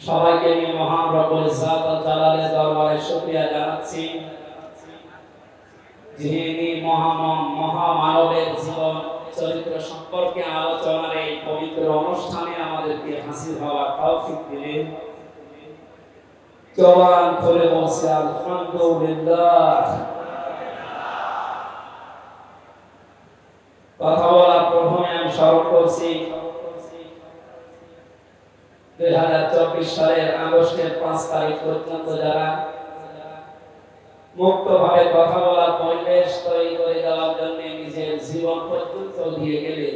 সবাইকে নিয়ে মহান রব্বুল ইজ্জাত ও জালালের দরবারে শুকরিয়া জানাচ্ছি। যিনি মহাম মহামানবের জীবন, চরিত্র সম্পর্কে আলোচনার এই পবিত্র অনুষ্ঠানে আমাদেরকে হাসিল হওয়ার তৌফিক দিলেন। জবান খুলে বলছে, আলহামদুলিল্লাহ। কথা বলার প্রথমে আমি স্মরণ করছি দুই হাজার চব্বিশ সালের আগস্টের পাঁচ তারিখ পর্যন্ত যারা মুক্তভাবে কথা বলার পরিবেশ তৈরি করে দেওয়ার জন্য নিজের জীবন পর্যন্ত দিয়ে গেলে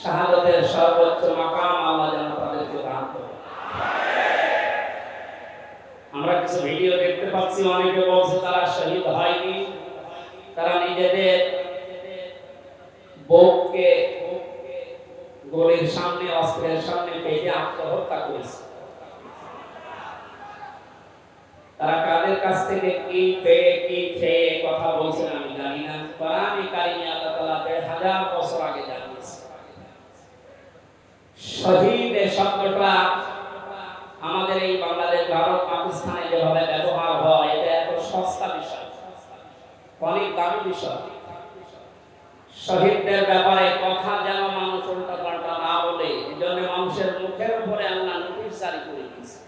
শাহাদতের সর্বোচ্চ মাকাম আল্লাহ যেন তাদেরকে দান করে। আমরা কিছু ভিডিও দেখতে পাচ্ছি, অনেকে বলছে তারা শহীদ হয়নি। তারা নিজেদের বউকে গলির সামনে, অস্ত্রের সামনে পেটে আত্মহত্যা করেছে। তারা কাদের কাছ থেকে কি পেয়ে, কি খেয়ে কথা বলছেন আমি জানি না। কোরআনে কারিমে আল্লাহ তাআলা দেড় হাজার বছর আগে জানিয়েছে শহীদ শব্দটা আমাদের এই বাংলাদেশ, ভারত, পাকিস্তানে যেভাবে ব্যবহার হয়, এটা এত সস্তা বিষয়, অনেক দামি বিষয়। শহীদদের ব্যাপারে কথা যেন মানুষ উল্টা পাল্টা না বলে এই জন্য মানুষের মুখের উপরে আল্লাহ নোটিশ জারি করে দিয়েছে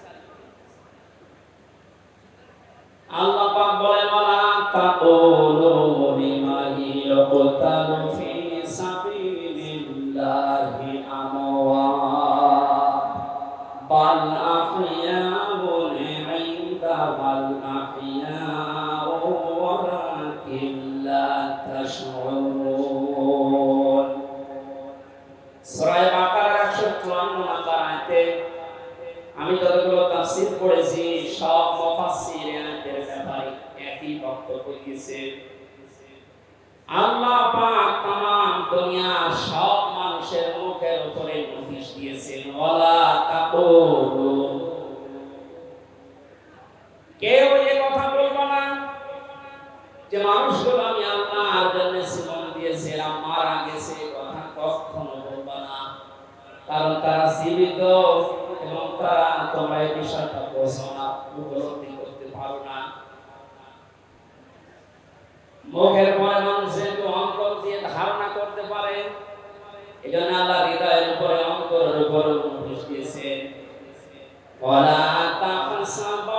আল্লাহ পাক বলেন ওয়ালা তাকুলু লিমা ইয়াকতালু ফি মানুষগুলো আমি আল্লাহর জন্য জীবন দিয়েছিলাম মারা গেছে এই কথা কখনো বলবো না কারণ তারা জীবিত এবং তারা তোমরা এই বিষয়টা বোঝো না উপলব্ধি করতে পারো না মুখের পরে মানুষ যেহেতু অন্তর দিয়ে ধারণা করতে পারে এই জন্য আল্লাহ হৃদয়ের উপরে অন্তরের উপরে নোটিশ দিয়েছেন ولا تحسبن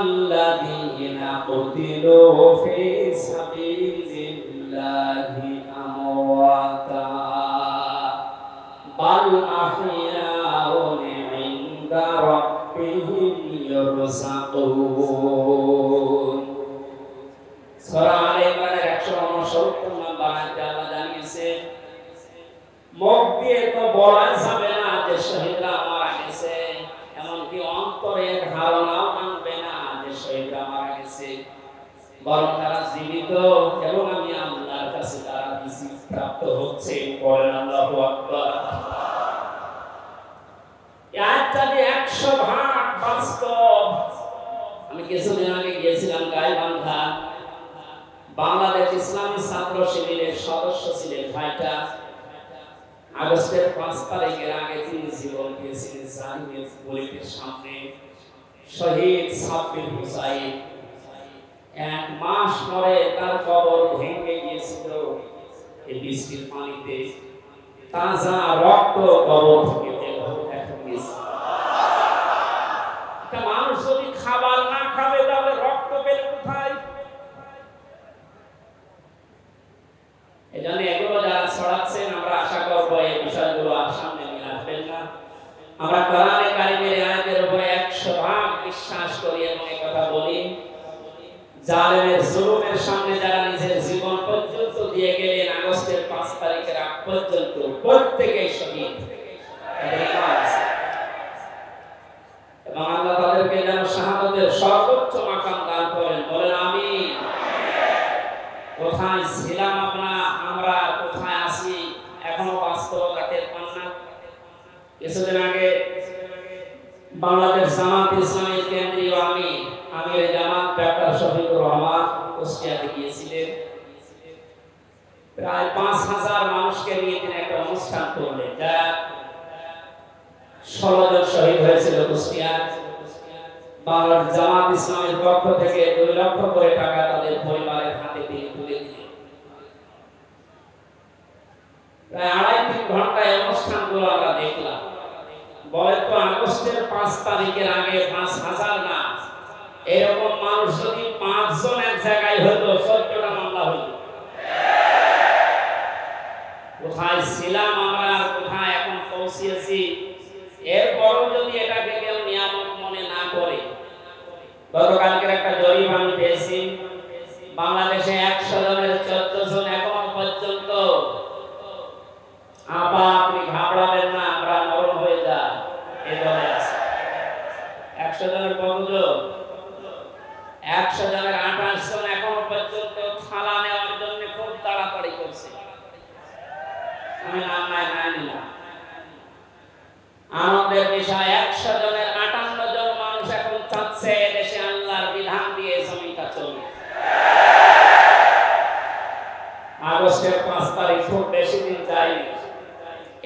الذين قتلوا في سبيل الله أمواتا بل أحياء عند ربهم يرزقون সূরা আলে ইমরানের 169 নম্বর আয়াতে আল্লাহ জানিয়েছে মুখ দিয়ে তো বলা বরং তারা জীবিত এবং আমি আল্লাহর কাছে তারা রিজিক প্রাপ্ত হচ্ছে বলেন আল্লাহু আকবার। 100 ভাগ বাস্তব। আমি কিছুদিন আগে গিয়েছিলাম গাইবান্ধা। বাংলাদেশ ইসলামী ছাত্র শিবিরের সদস্য ছিলেন ভাইটা। আগস্টের পাঁচ তারিখের আগে তিনি জীবন দিয়েছিলেন জাহিদের গলিতের সামনে। শহীদ সাব্বির হুসাইন। এক মাস পরে তার কবর ভেঙে গিয়েছিল। এই বৃষ্টির পানিতে তাজা রক্ত কবর থেকে বের হয়ে এখন গেছে একটা মানুষ যদি খাবার না খাবে তাহলে রক্ত পেলে কোথায় এজন্য এগুলো যারা ছড়াচ্ছেন আমরা আশা করব এই বিষয়গুলো আর সামনে নিয়ে আসবেন না আমরা কোরআনে কারিমের আয়াতের উপরে 100 ভাগ বিশ্বাস করি এবং এই কথা বলি জালেমের জুলুমের সামনে যারা নিজের জীবন পর্যন্ত দিয়ে গেলেন আগস্টের 5 তারিখের আগ পর্যন্ত প্রত্যেকেই শহীদ এদের ইমান আছে। এবং আল্লাহ তাদেরকে যেন শাহাদাতের সর্বোচ্চ মাকাম দান করেন বলেন আমিন কোথায় ছিলাম আমরা আমরা কোথায় আছি এখনও বাস্তবতা টের পান না কিছুদিন আগে বাংলাদেশ জামাত ইসলামী কেন্দ্রীয় আমি আমির জামাত ডাক্তার শফিকুর রহমান কুষ্টিয়াতে গিয়েছিলেন। প্রায় পাঁচ হাজার মানুষকে নিয়ে তিনি একটা অনুষ্ঠান করলেন, যা ষোলো জন শহীদ হয়েছিল কুষ্টিয়া। বাংলার জামাত ইসলামের পক্ষ থেকে দুই লক্ষ করে টাকা তাদের পরিবারের হাতে তিনি তুলে দিলেন। প্রায় আড়াই তিন ঘন্টায় অনুষ্ঠানগুলো আমরা দেখলাম। বলে তো, আগস্টের পাঁচ তারিখের আগে পাঁচ হাজার না? এরকম মানুষ যদি পাঁচজন এক জায়গায় হতো চোদ্দটা মামলা হইতো। কোথায় ছিলাম আমরা, কোথায় এখন পৌঁছিয়েছি এরপরও যদি এটাকে কেউ নিয়ামক মনে না করে, গতকালকের একটা জরিপ আমি পেয়েছি। বাংলাদেশে একশো জনের চোদ্দ জন এখন পর্যন্ত আপা আপনি ঘাবড়াবেন না আমরা নরম হয়ে যা এ দলে আছে একশো জনের কতজন একশো জনের আঠাশ জন এখনও পর্যন্ত থালা নেওয়ার জন্য খুব তাড়াতাড়ি করছে আমি নাম নাই নাই নিলাম আনন্দের বিষয় একশো জনের আটান্ন জন মানুষ এখন চাচ্ছে দেশে আল্লাহর বিধান দিয়ে জমিটা চলবে আগস্টের পাঁচ তারিখ খুব বেশি দিন যায়নি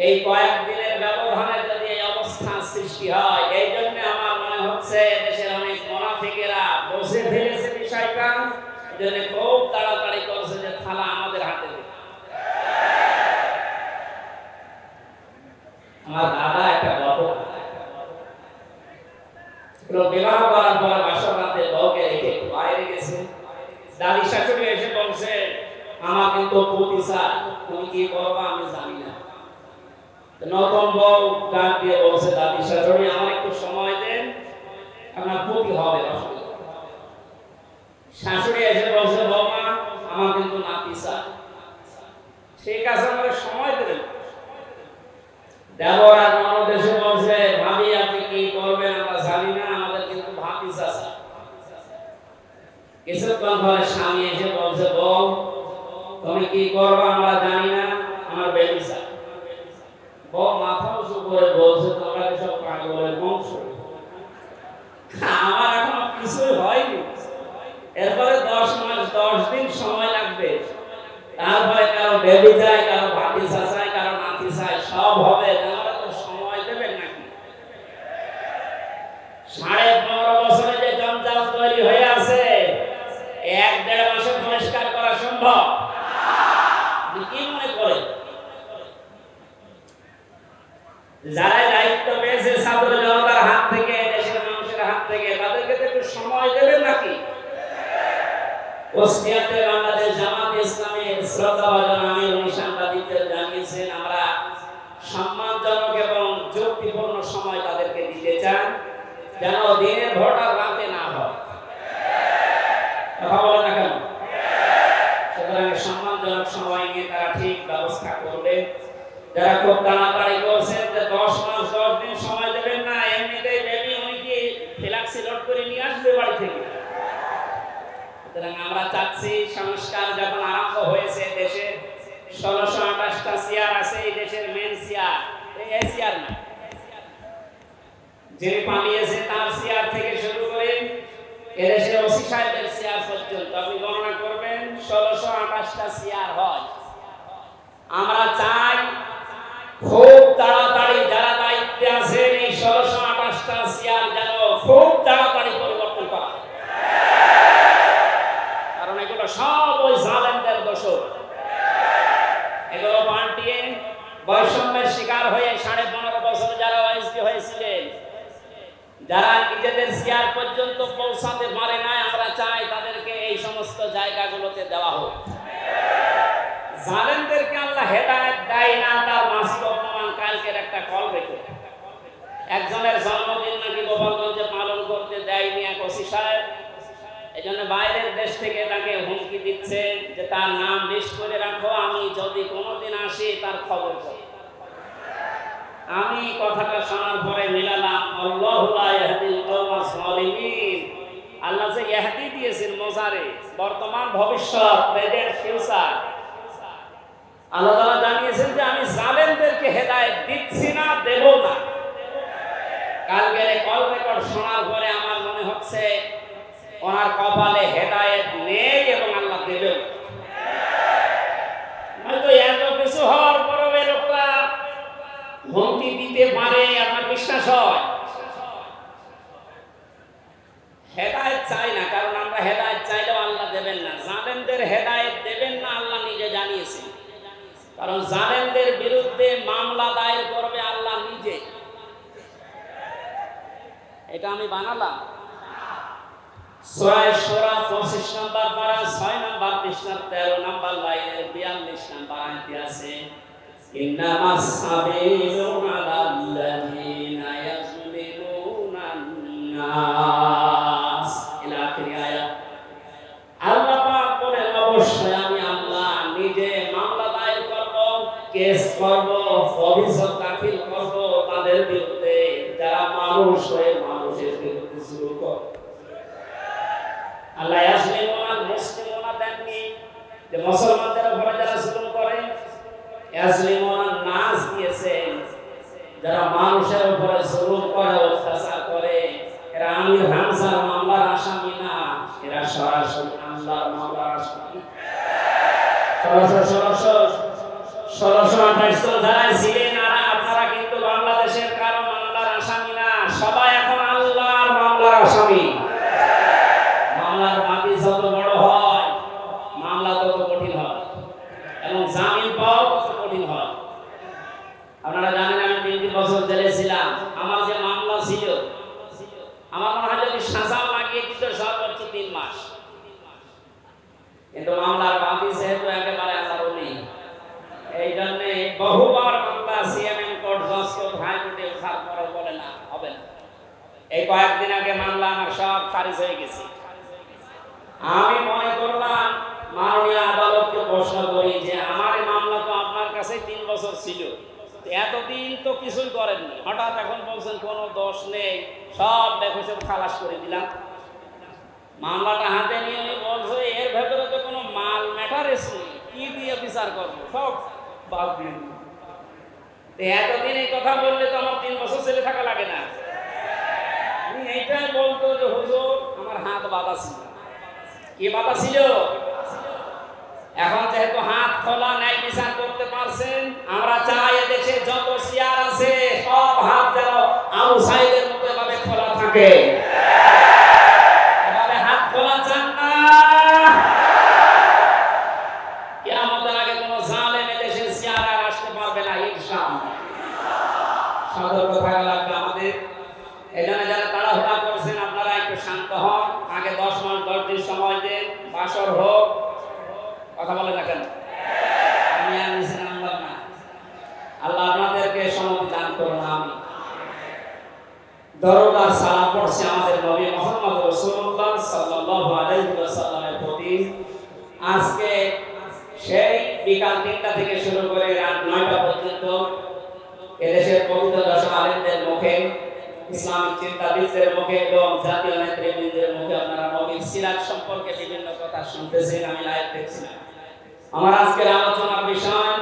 এই কয়েকদিনের ব্যবধানে যদি এই অবস্থা সৃষ্টি হয়, এই জন্য আমার মনে হচ্ছে দেশের অনেক মোনাফিকেরা বসে ফেলেছে বিষয়টা জন্য খুব তাড়াতাড়ি করছে যে থালা আমাদের হাতে আমার দাদা একটা গল্প বিবাহ করার পর বাসরাতে বউকে রেখে বাইরে গেছে। দাদি শাশুড়ি এসে বলছে, আমার কিন্তু তুমি কি করবা আমি দিয়ে বলছে, দাদি আমার একটু সময় দেন। আমার পুতি হবে শাশুড়ি এসে বলছে, বৌমা, আমার কিন্তু নাতি স্যার ঠিক আছে আমার সময় দেবেন। বলছে, ভাবি, আপনি কি করবেন? আমরা জানি না, আমাদের কিন্তু ভাবি চাচা। কিছুক্ষণ স্বামী এসে বলছে, বউ, তুমি কি করবে? আমরা জানি না, আমার বেবি চাই। মাথা উঁচু করে বলছে, তোমরা সব পাগলের বংশ? আমার এখনও হয়নি। এরপরে দশ মাস, দশ দিন সময় লাগবে। তারপরে কারও বেবি চাই কারও চাই কারও নাতি চাই সব হবে। তাহলে তো সময় দেবেন নাকি? সাড়ে পনেরো বছরে যে জঞ্জাল তৈরি হয়ে আছে, এক দেড় মাসে পরিষ্কার করা সম্ভব আপনি কি মনে করেন যারা দায়িত্ব পেয়েছে ছাত্র জনতার হাত থেকে, দেশের মানুষের হাত থেকে, তাদেরকে তো একটু সময় দেবেন নাকি? ওসিয়াতে বাংলাদেশ জামাত ইসলামের শ্রদ্ধাভাজন আমির উনি সাংবাদিকদের জানিয়েছেন, আমরা সম্মানজনক এবং যুক্তিপূর্ণ সময় তাদেরকে দিতে চান যেন দিনের ভোটার রাতে না হয়। কথা বলে না কেন? সুতরাং সম্মানজনক সময় নিয়ে তারা ঠিক ব্যবস্থা করবে। যারা খুব আসবে বাড়ি থেকে। সুতরাং আমরা চাচ্ছি সংস্কার যখন আরম্ভ হয়েছে ষোলোশো আঠাশটা আছে, এই দেশের মেন এই না। পালিয়েছে তার চেয়ার থেকে শুরু করে এদেশের ওসি সাহেবের পর্যন্ত, আপনি গণনা করবেন, ষোলোশো আঠাশটা চেয়ার হয়। আমরা চাই খুব তাড়াতাড়ি যারা দায়িত্বে আছেন এই ষোলোশো আঠাশটা চেয়ার যেন খুব তাড়াতাড়ি পরিবর্তন করা হয়। কারণ এগুলো সব ওই জালেমদের দোষর এগুলো পাল্টিয়ে বৈষম্যের শিকার হয়ে সাড়ে পনেরো বছর যারা ওয়াইসি হয়েছিলেন যারা নিজেদের পর্যন্ত পৌঁছাতে পারে না আমরা চাই তাদেরকে এই সমস্ত জায়গাগুলোতে দেওয়া হোক। জালেমদেরকে আল্লাহ হেদায়েত দেয় না, তার বাস্তব প্রমাণ কালকের একটা কল রেখে। একজনের জন্মদিন নাকি গোপালগঞ্জে পালন করতে দেয়নি এক ওসি সাহেব। এই জন্য বাইরের দেশ থেকে তাকে হুমকি দিচ্ছে যে তার নাম লিস্ট করে রাখো, আমি যদি কোনোদিন আসি তার খবর করো আমি কথাটা আল্লাহ যে ইহদি দিয়েছেন বর্তমান ভবিষ্যৎ প্রেজেন্ট ফিউচার আল্লাহ তাআলা জানিয়েছেন যে আমি জালেমদেরকে হেদায়েত দিচ্ছি না, দেব না। কালকের কল রেকর্ড শোনার পরে আমার মনে হচ্ছে ওনার কপালে হেদায়েত নেই এবং আল্লাহ দেবেও। হয়তো এত কিছু হওয়ার পরেও এই লোকটা হুমকি দিতে পারে, আমার বিশ্বাস হয়। হেদায়ত চাই না, কারণ আমরা হেদায়ত চাইলেও আল্লাহ দেবেন না। জালেমদের হেদায়ত দেবেন না, আল্লাহ নিজে জানিয়েছে কারণ জালেমদের বিরুদ্ধে মামলা দায়ের করবে আল্লাহ নিজে। এটা আমি বানালাম। সোয়া সোরা পঁচিশ নম্বর পারা, ছয় নম্বর পৃষ্ঠার তেরো নম্বর লাইনের বিয়াল্লিশ নম্বর আনতে আছে ইন্নামা সাবিলু আলা করব অভিযোগ দাখিল করব তাদের বিরুদ্ধে, যারা মানুষ হয়ে মানুষের বিরুদ্ধে শুরু করে। আল্লাহ ইয়াসলিমুনা মুসলিমুনা দেননি যে মুসলমানদের উপরে যারা জুলুম করে ইয়াসলিমুনা নাস দিয়েছেন যারা মানুষের উপরে জুলুম করে, অত্যাচার করে, এরা আমির, হামজার মামলার আসামি না, এরা সরাসরি আল্লাহর মামলার আসামি। ষোলোশো ষোলোশো ষোলোশো আঠাশ জন যারা ছিলেন আর আপনারা কিন্তু বাংলাদেশের কারও মামলার আসামি না সবাই এখন আল্লাহর মামলার আসামি মামলার বাকি যত বড় হয় মামলা তত কঠিন হয় এবং জামিন পাওয়া তত কঠিন হয় আপনারা জানেন আমি তিন তিন বছর জেলে ছিলাম আমার যে মামলা ছিল আমার মনে হয় যদি সাজা লাগিয়ে দিত সর্বোচ্চ তিন মাস কিন্তু মামলার বাকি যেহেতু একেবারে আমার নেই এই জন্যে বহুবার মামলা সিএমএম কোর্ট জজ কোর্ট হাইকোর্টে ওঠার পরে বলে না হবে না এই কয়েকদিন আগে মামলা আমার সব খারিজ হয়ে গেছে। আমি মনে করলাম, মাননীয় আদালতকে প্রশ্ন করি যে, আমার মামলা তো আপনার কাছে তিন বছর ছিল। এতদিন তো কিছুই করেননি। হঠাৎ এখন বলছেন, কোনো দোষ নেই। সব দেখো সব খালাস করে দিলাম। মামলাটা হাতে নিয়ে উনি বলছে, এর ভেতরে তো কোনো মাল ম্যাটারেস নেই। কি দিয়ে বিচার করব? সব বাদ দিয়ে এতদিন এই কথা বললে তো আমার তিন বছর ছেলে থাকা লাগে না। এইটাই বলতো যে, হুজুর, আমার হাত বাঁধা ছিল। কি বাধা ছিল? এখন যেহেতু হাত খোলা ন্যায় বিচার করতে পারছেন, আমরা চাই দেশে যত চেয়ার আছে, সব হাত যেন আবু সাইদের মতো এভাবে খোলা থাকে এভাবে হাত খোলা চান না কিয়ামতের আগে কোনো জালেম এদেশে চেয়ার আর আসতে পারবে না ইনশাআল্লাহ সতর্ক থাকা লাগবে আমাদের এখানে যারা তাড়াহুড়া করছেন আপনারা একটু শান্ত হন আগে দশ মাস দশ দিন সময় দেন বাসর হোক কথা বলে না কেন আমি আর নিচে নামলাম না আল্লাহ আপনাদেরকে সম্মতি দান করুন আমি দরদার সালাম পড়ছে আমাদের নবী মোহাম্মদ রাসূলুল্লাহ সাল্লাল্লাহু আলাইহি ওয়াসাল্লামের প্রতি আজকে সেই বিকাল তিনটা থেকে শুরু করে রাত নয়টা পর্যন্ত এদেশের পবিত্র দশম আলেমদের মুখে ইসলামিক চিন্তাবিদদের মুখে এবং জাতীয় নেতৃবৃন্দের মুখে আপনারা নবীর সিরাজ সম্পর্কে বিভিন্ন কথা শুনতেছেন, আমি লাইভ দেখছিলাম। আমার আজকের আলোচনার বিষয়,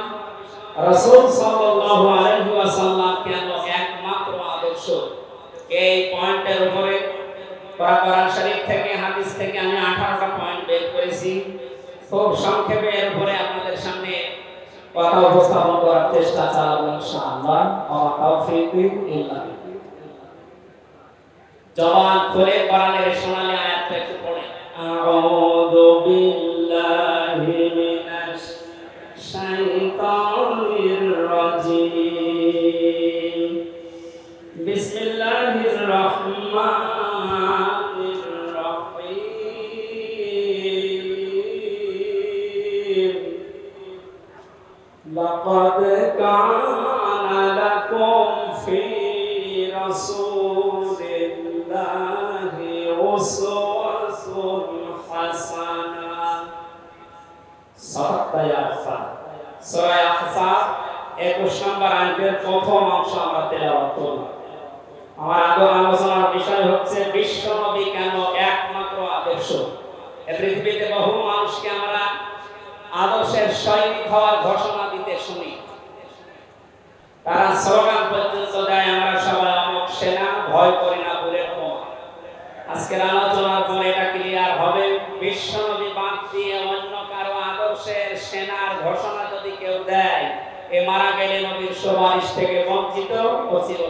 রাসূল সাল্লাল্লাহু আলাইহি ওয়াসাল্লাম কেন একমাত্র আদর্শ? এই পয়েন্টের উপরে কোরআন শরীফ থেকে, হাদিস থেকে আমি 18টা পয়েন্ট বের করেছি। খুব সংক্ষেপে এর উপরে আপনাদের সামনে কথা উপস্থাপন করার চেষ্টা চালাবো ইনশাআল্লাহ। আমার তৌফিক ইল্লাহ জবান খুলে পড়ালে শোনালে আয়াতটা একটু পড়ে। আউযু বিল্লাহি মিনাশ শাইতানির রাজিম। বিসমিল্লাহির রহমানির রহিম। লাকাদ কা আদর্শের সৈনিক হওয়ার ঘোষণা দিতে শুনি। তারা আমরা সবাই ভয় করি না বলে আজকের আলোচনার পরে এটা ক্লিয়ার হবে, বিশ্ব ঘোষণা যদি কেউ দেয়, এ মারা গেলে নবীর সুপারিশ থেকে বঞ্চিত ও ছিল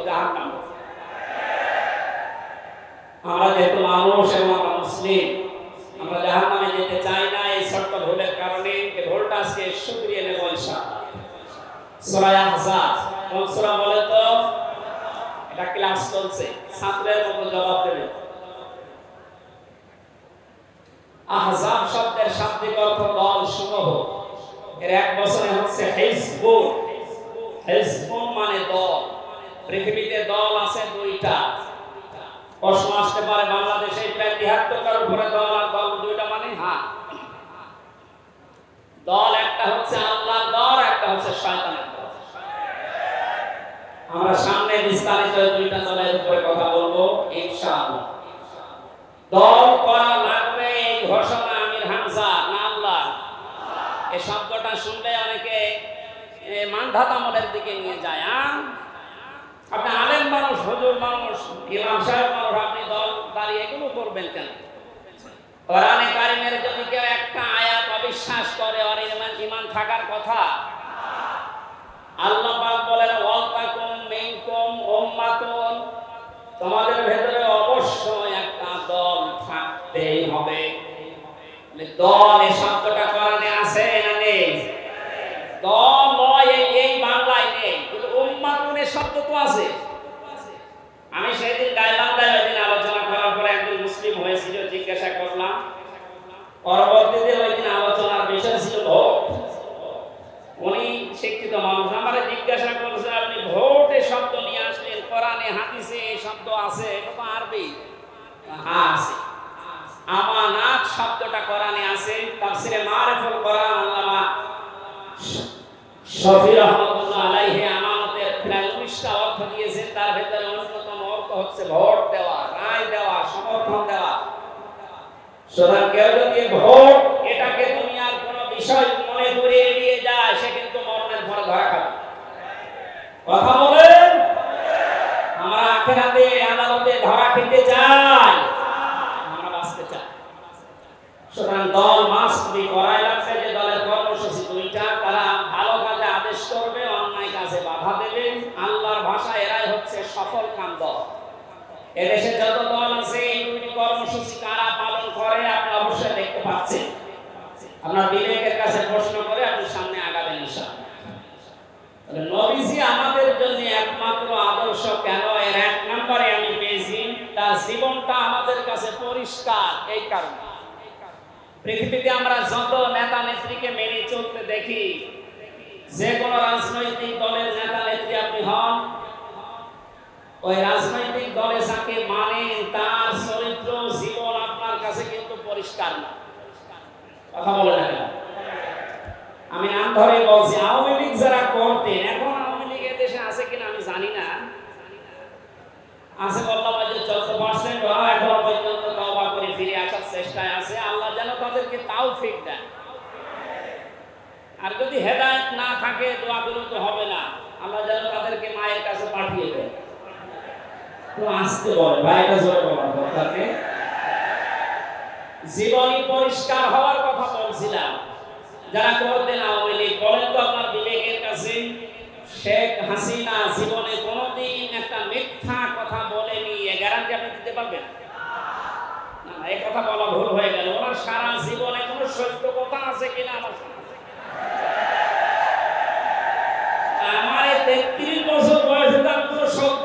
আমরা যেহেতু মানুষ এবং আমরা মুসলিম, আমরা জাহান্নামে যেতে চাই না এই ছোট্ট ভুলের কারণে এই ভুলটা আজকে শুকরিয়া নেব ইনশাআল্লাহ। সূরা আহজাব, কোন সূরা বলে তো? এটা ক্লাস চলছে, ছাত্রের মতো জবাব দেবে। আহজাব শব্দের শাব্দিক অর্থ দল সমূহ। এর এক বছরে হচ্ছে হিজবুন হিজবুন মানে দল। পৃথিবীতে দল আছে দুইটা। প্রশ্ন আসতে পারে, বাংলাদেশে প্রায় তিহাত্তরটার উপরে দল আর দল দুইটা মানে হ্যাঁ দল একটা হচ্ছে আল্লাহর দল, একটা হচ্ছে শয়তানের দল। আমরা সামনে বিস্তারিত দুইটা দলের উপরে কথা বলব, ইনশাআল্লাহ। দল করা লাগবে এই ঘোষণা আমির হামজা না আল্লাহ এই শব্দটা শুনলে অনেকে এ, মানধাতা মনের দিকে নিয়ে যায় আপনি আলেম মানুষ হুজুর মানুষ ইমাম সাহেব মানুষ আপনি দল দাঁড়িয়ে এগুলো করবেন কেন? কোরআনে কারিমের যদি কেউ একটা আয়াত অবিশ্বাস করে ইমান ইমান থাকার কথা আল্লাহ পাক বলেন তোমাদের ভেতরে অবশ্যই একটা দল থাকতেই হবে। দল এই শব্দটা এই বাংলায় নেই। কিন্তু উম্মাতুনের শব্দ তো আছে। আমি সেদিন গাইবান্ধায় ওই আলোচনা করার পরে একজন মুসলিম হয়েছিল, জিজ্ঞাসা করলাম পরবর্তীতে ওই দিন আলোচনার বিষয় ছিল উনি শিক্ষিত মানুষ, আমারে জিজ্ঞাসা করছে আপনি ভোটে শব্দ নিয়ে আসলেন, কোরআনে, হাদিসে এই শব্দ আছে? এটা তো আরবি। হ্যাঁ আছে। আমানাত শব্দটা কোরআনে আছে, তাফসিরে মারিফুল কোরআন আল্লামা শফি রহমতুল্লাহ আলাইহি আমানতের প্রায় উনিশটা অর্থ দিয়েছেন, তার ভেতরে অন্যতম অর্থ হচ্ছে ভোট দেওয়া, রায় দেওয়া, সমর্থন দেওয়া। সুতরাং কেউ যদি ভোট, এটাকে দুনিয়ার কোনো বিষয় মনে করে এড়িয়ে যায়, সে কিন্তু মরণের পরে ধরা খাবে। কথা বলেন? আমরা আখেরাতে আদালতে ধরা খেতে চাই, আমরা বাঁচতে চাই। সুতরাং দল মাস্ট বি করাই লাগছে যে দলের কর্মসূচি দুইটা তারা ভালো কাজে আদেশ করবে অন্যায় কাজে বাধা দেবে আল্লাহর ভাষা এরাই হচ্ছে সফল কাম দল এদেশে যত দল আছে এই কর্মসূচি কারা পালন করে, আপনি অবশ্যই দেখতে পাচ্ছেন। আপনার বিবেকের কাছে প্রশ্ন করে আপনি সামনে আগাবেন ইনশাআল্লাহ। নবীজি আমাদের জন্য একমাত্র আদর্শ কেন? এর এক নম্বরে আমি পেয়েছি, তার জীবনটা আমাদের কাছে পরিষ্কার, এই কারণে। পৃথিবীতে আমরা যত নেতা নেত্রীকে মেনে চলতে দেখি, যে কোনো রাজনৈতিক দলের নেতা নেত্রী আপনি হন ওই রাজনৈতিক দলে যাকে মানেন, তার চরিত্র, জীবন আপনার কাছে কিন্তু পরিষ্কার না। কথা বলে না আমি নাম ধরে বলছি, আওয়ামী লীগ যারা করতেন, এখন আওয়ামী লীগ দেশে আছে কিনা আমি জানি না। আছে বললাম যে চোদ্দ পার্সেন্ট এখন পর্যন্ত তওবা করে ফিরে আসার চেষ্টায় আছে। আল্লাহ যেন তাদেরকে তাও ফিক দেন। আর যদি হেদায়েত না থাকে দোয়াগুলো তো হবে না। আল্লাহ যেন তাদেরকে মায়ের কাছে পাঠিয়ে দেয় তো আসতে বলে, ভাইটা জোরে বলার কথাকে জীবনী পরিষ্কার হওয়ার কথা বলছিলাম। যারা করতেন আওয়ামী লীগ, বলেন তো আপনার বিবেকের কাছে, শেখ হাসিনা জীবনে কোনোদিন একটা মিথ্যা কথা বলেনি এ গ্যারান্টি আপনি দিতে পারবেন? না এই কথা বলা ভুল হয়ে গেল। ওনার সারা জীবনে কোনো সত্য কথা আছে কিনা আমার। আমার তেত্রিশ বছর বয়সে তো আমি কোনো সত্য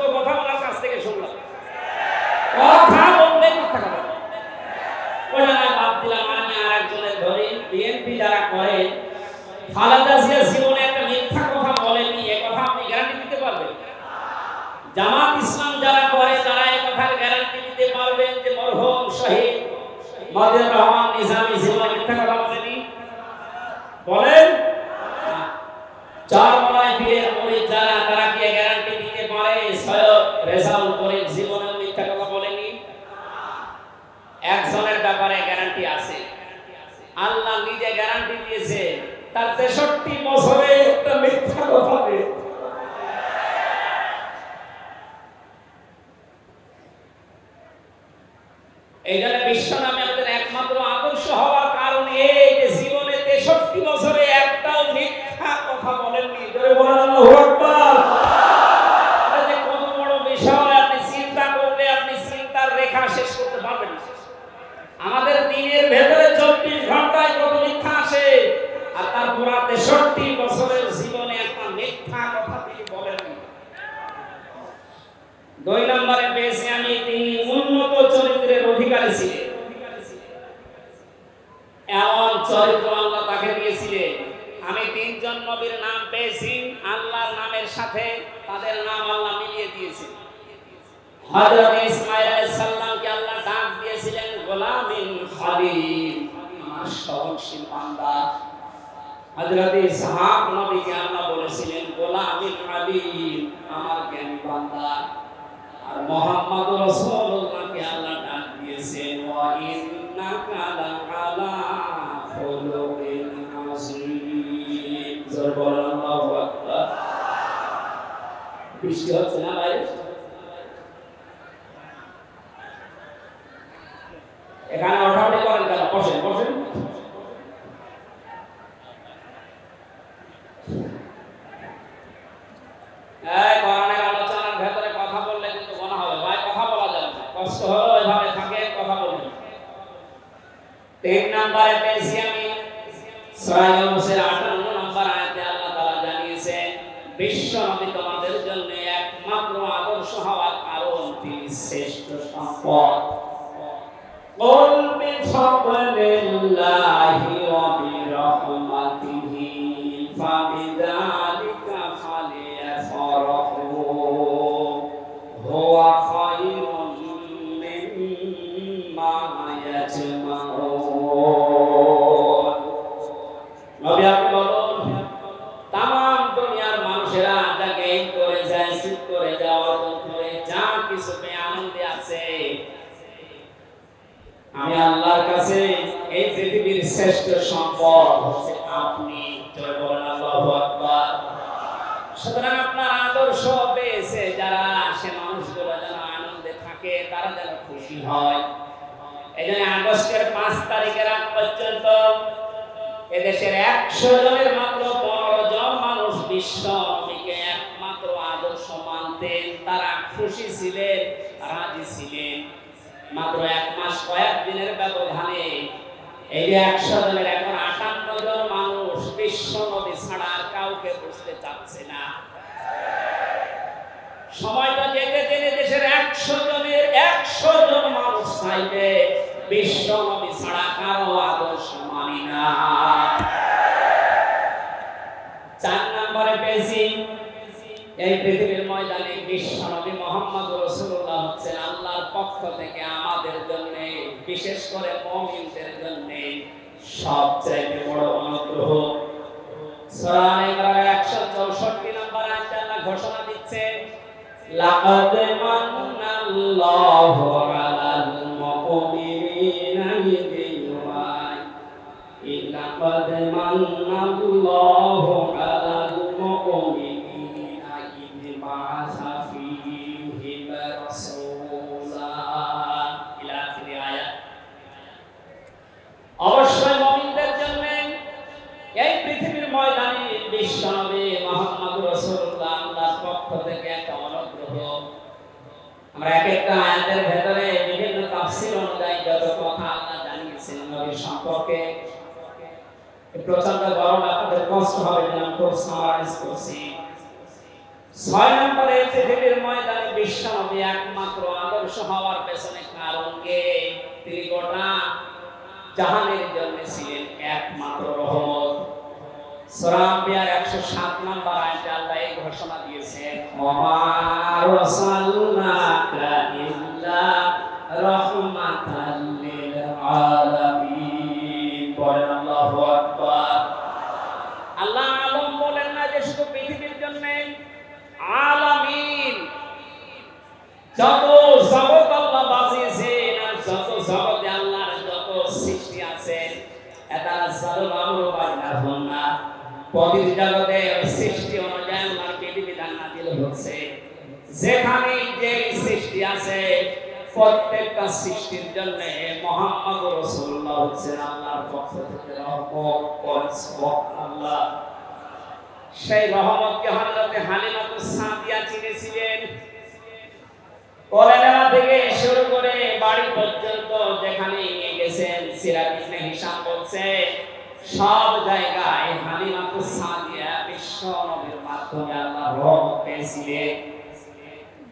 ফালা জন্য নামে আমাদের একমাত্র আদর্শ হওয়ার কারণ এই যে জীবনে তেষট্টি বছরে একটাও মিথ্যা কথা বলেননি ধরে বলেন আল্লাহু আকবার এটা যে কত বড় বিষয় আপনি চিন্তা করলে আপনি চিন্তার রেখা শেষ করতে পারবেন না আমাদের দিনের ভেতরে চব্বিশ ঘন্টায় কত মিথ্যা আসে আর তার পুরা তেষট্টি বছরের জীবনে একটা মিথ্যা নম্বরে পেয়েছি আমি তিনি উন্নত চরিত্রের অধিকারী ছিলেন এমন চরিত্র আল্লাহ তাকে দিয়েছিলেন আমি তিনজন নবীর নাম পেয়েছি আল্লাহর নামের সাথে তাদের নাম আল্লাহ মিলিয়ে দিয়েছেন হযরত ইসমাঈল আলাইহিস সালামকে আল্লাহ ডাক দিয়েছিলেন, গোলামিন খলিল আমার সহনশীল আল্লাহ বলেছিলেন, গোলামিন খলিল আমার জ্ঞানী বান্দা। আর মোহাম্মদ রাসূলুল্লাহকে আল্লাহ ডাক দিয়েছেন, ওয়া ইন্নাকা লাআলা খুলুকিন আযীম। জোর বলেন আল্লাহু আকবার। বৃষ্টি এখানে ওঠাউঠি করেন কেন বসেন বসেন এই কোরআনের আলোচনার ভেতরে কথা বললে কিন্তু মনে হবে ভাই কথা বলা যাবে না কষ্ট হলো করেন থাকে কথা বসেন তিন নম্বরে পেয়েছি আমি সূরা ইউনূসের 58 بفضل الله وبرحمته فبذلك فليفرحوا هو خير مما يجمعون নবী আপনি বলুন তাম দুনিয়ার মানুষেরা যাকে এই করে যায় সিদ্ধ করে যায় অর্জন করে যা কিছু পেয়ে আনন্দে আছে আমি আল্লাহর কাছে এই পৃথিবীর শ্রেষ্ঠ সম্পদ হচ্ছে আপনি আকবার। সুতরাং আপনার আদর্শ পেয়েছে যারা সে মানুষগুলো যেন আনন্দে থাকে, তারা যেন খুশি হয়। এই জন্য আগস্টের পাঁচ তারিখের আগ পর্যন্ত এদেশের একশো জনের মাত্র পনেরো জন মানুষ বিশ্ব নবীকে একমাত্র আদর্শ মানতেন। তারা খুশি ছিলেন, রাজি ছিলেন। মাত্র এক মাস কয়েক দিনের ব্যবধানে এই একশো জনের এখন আটান্ন জন মানুষ বিশ্ব নদী ছাড়া আর কাউকে বুঝতে চাচ্ছে না। সময়টা যেতে জেনে দেশের একশো জনের একশো জন মানুষ চাইবে বিশ্ব নদী ছাড়া কারও আদর্শ মানি না। চার নম্বরে পেয়েছি, এই পৃথিবীর ময়দানে বিশ্ব নবী মোহাম্মদ রসুল্লাহ হচ্ছেন আল্লাহর পক্ষ থেকে আমাদের জন্য, বিশেষ করে মমিনদের জন্য সবচেয়ে বড় অনুগ্রহ। একশো চৌষট্টি নম্বর আল্লাহ ঘোষণা দিচ্ছে, লাকাদ মান্নাল্লাহু আলাল মুমিনিনা ইযিওয়াই লাকাদ মান্নাল্লাহু পক্ষ থেকে একটা অনুগ্রহ। আমরা এক একটা আয়াতের ভেতরে বিভিন্ন তাফসীর অনুযায়ী যত কথা আল্লাহ জানিয়েছেন নবীর সম্পর্কে প্রচণ্ড গরম আপনাদের কষ্ট হবে যেন খুব সামারাইজ করছি। ছয় নম্বরে পৃথিবীর ময়দানে বিশ্ব নবী একমাত্র আদর্শ হওয়ার পেছনে কারণ কে? তিনি গোটা জাহানের জন্য ছিলেন একমাত্র রহমত। সূরা একশো সাত নম্বর আয়াতে আল্লাহ এই ঘোষণা দিয়েছেন রাসালনাকা ইল্লা রাহমাতাল লিল প্রতিটি জগতে সৃষ্টি অনুযায়ী আল্লাহর বিধিবিধান নাজিল হচ্ছে, যেখানে যে সৃষ্টি আছে, প্রত্যেকটা সৃষ্টির জন্য মোহাম্মদ রাসূলুল্লাহ হচ্ছেন আল্লাহর পক্ষ থেকে সুবহানাল্লাহ সেই রহমতকে হযরতে হালিমাতুস সাদিয়া চিনেছিলেন। কলেরা থেকে শুরু করে বাড়ি পর্যন্ত যেখানে নিয়ে গেছেন, সিরাত ইবনে হিশাম বলছে সব জায়গায় হালিমাতুস সাদিয়া বিশ্ব নবীর মাধ্যমে আল্লাহ রহমত পেয়েছিলেন।